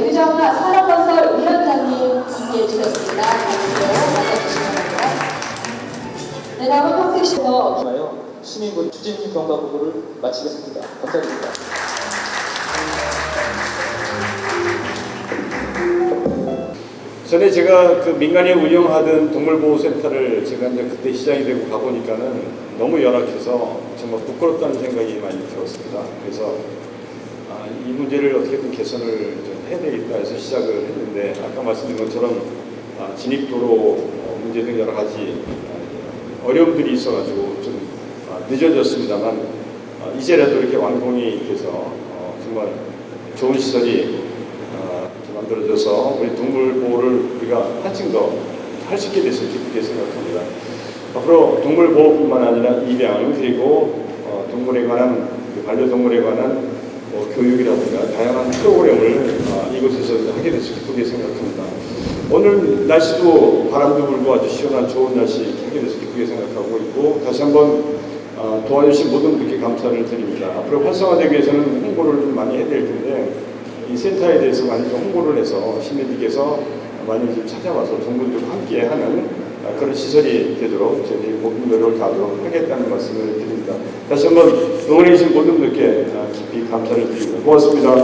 의정화 산업건설 위원장님 소개해 주셨습니다. 네, 다음은 평택시에서 시민군 추진 경과 보고를 마치겠습니다. 감사합니다. 전에 제가 그 민간이 운영하던 동물보호센터를 제가 이제 그때 시장이 되고 가보니까는 너무 열악해서 정말 부끄럽다는 생각이 많이 들었습니다. 그래서 아, 이 문제를 어떻게든 개선을 해야 되겠다 해서 시작을 했는데 아까 말씀드린 것처럼 아, 진입도로 어, 문제 등 여러 가지 아, 어려움들이 있어가지고 좀 아, 늦어졌습니다만 아, 이제라도 이렇게 완공이 돼서 어, 정말 좋은 시설이 만들어져서 우리 동물 보호를 우리가 한층 더 할 수 있게 됐으면 기쁘게 생각합니다. 앞으로 동물 보호뿐만 아니라 입양 그리고 어, 동물에 관한 그 반려동물에 관한 뭐 교육이라든가 다양한 프로그램을 어, 이곳에서 하게 돼서 기쁘게 생각합니다. 오늘 날씨도 바람도 불고 아주 시원한 좋은 날씨 하게 돼서 기쁘게 생각하고 있고 다시 한번 어, 도와주신 모든 분께 감사를 드립니다. 앞으로 활성화되기 위해서는 홍보를 좀 많이 해야 될 텐데 이 센터에 대해서 많이 좀 홍보를 해서 시민들께서 많이 좀 찾아와서 동물들과 함께 하는 아, 그런 시설이 되도록 저희 모든 노력을 다하도록 하겠다는 말씀을 드립니다. 다시 한번 응원해 주신 모든 분들께 아, 깊이 감사를 드립니다. 고맙습니다.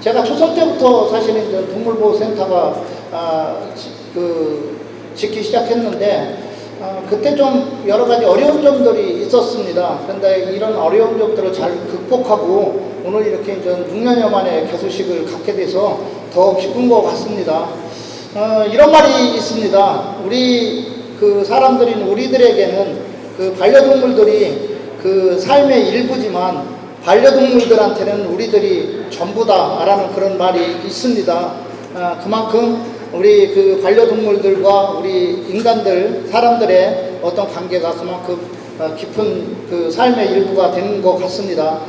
제가 초선 때부터 사실은 동물보호센터가 아, 지- 그 짓기 시작했는데 아, 그때 좀 여러 가지 어려운 점들이 있었습니다. 그런데 이런 어려운 점들을 잘 극복하고 오늘 이렇게 이제 6년여 만에 개소식을 갖게 돼서 더 기쁜 것 같습니다. 어, 이런 말이 있습니다. 우리 그 사람들인 우리들에게는 그 반려동물들이 그 삶의 일부지만 반려동물들한테는 우리들이 전부다라는 그런 말이 있습니다. 아, 그만큼 우리 그 반려동물들과 우리 인간들 사람들의 어떤 관계가 그만큼 어, 깊은 그 삶의 일부가 되는 것 같습니다.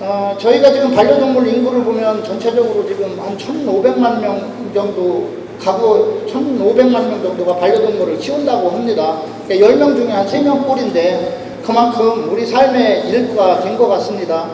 어, 저희가 지금 반려동물 인구를 보면 전체적으로 지금 한 1,500만 명 정도 가구 1,500만 명 정도가 반려동물을 키운다고 합니다. 그러니까 10명 중에 한 3명 꼴인데 그만큼 우리 삶의 일부가 된것 같습니다.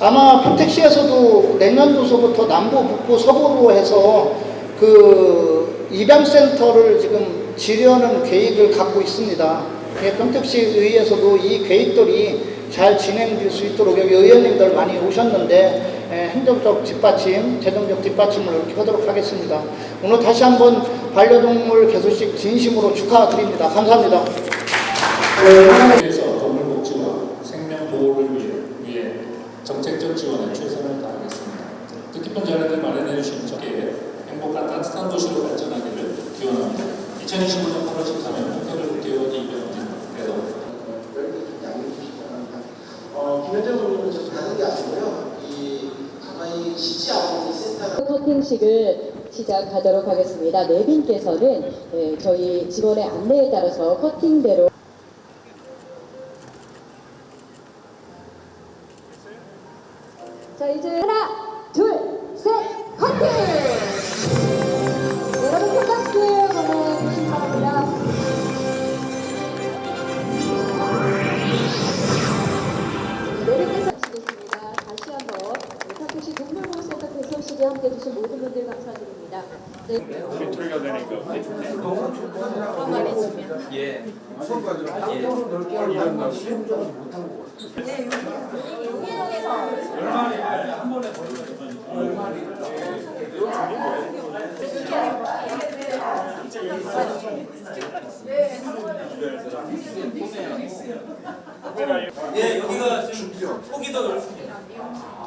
아마 평택시에서도 내년도서부터 남부, 북부, 서부로 해서 그 입양센터를 지금 지려는 계획을 갖고 있습니다. 예, 평택시 의회에서도 이 계획들이 잘 진행될 수 있도록 여기 의원님들 많이 오셨는데 예, 예, 행정적 뒷받침, 재정적 뒷받침을 이렇게 하도록 하겠습니다. 오늘 다시 한번 반려동물 개소식 진심으로 축하드립니다. 감사합니다. 그래서 동물복지와 생명보호를 위해, 정책적 지원에 최선을 다하겠습니다. 뜻깊은 자리를 마련해 주신 저에게 행복한 따뜻한 도시로 발전하기를 기원합니다. 2025년 8월 1 0 커팅식을 시작하도록 하겠습니다. 네 분께서는 예, 저희 직원의 안내에 따라서 커팅대로 자 이제 하나 개소식에 함께 해주신 모든 분들 감사드립니다. 네. 예, 여기가 좀 폭이 더 넓습니다.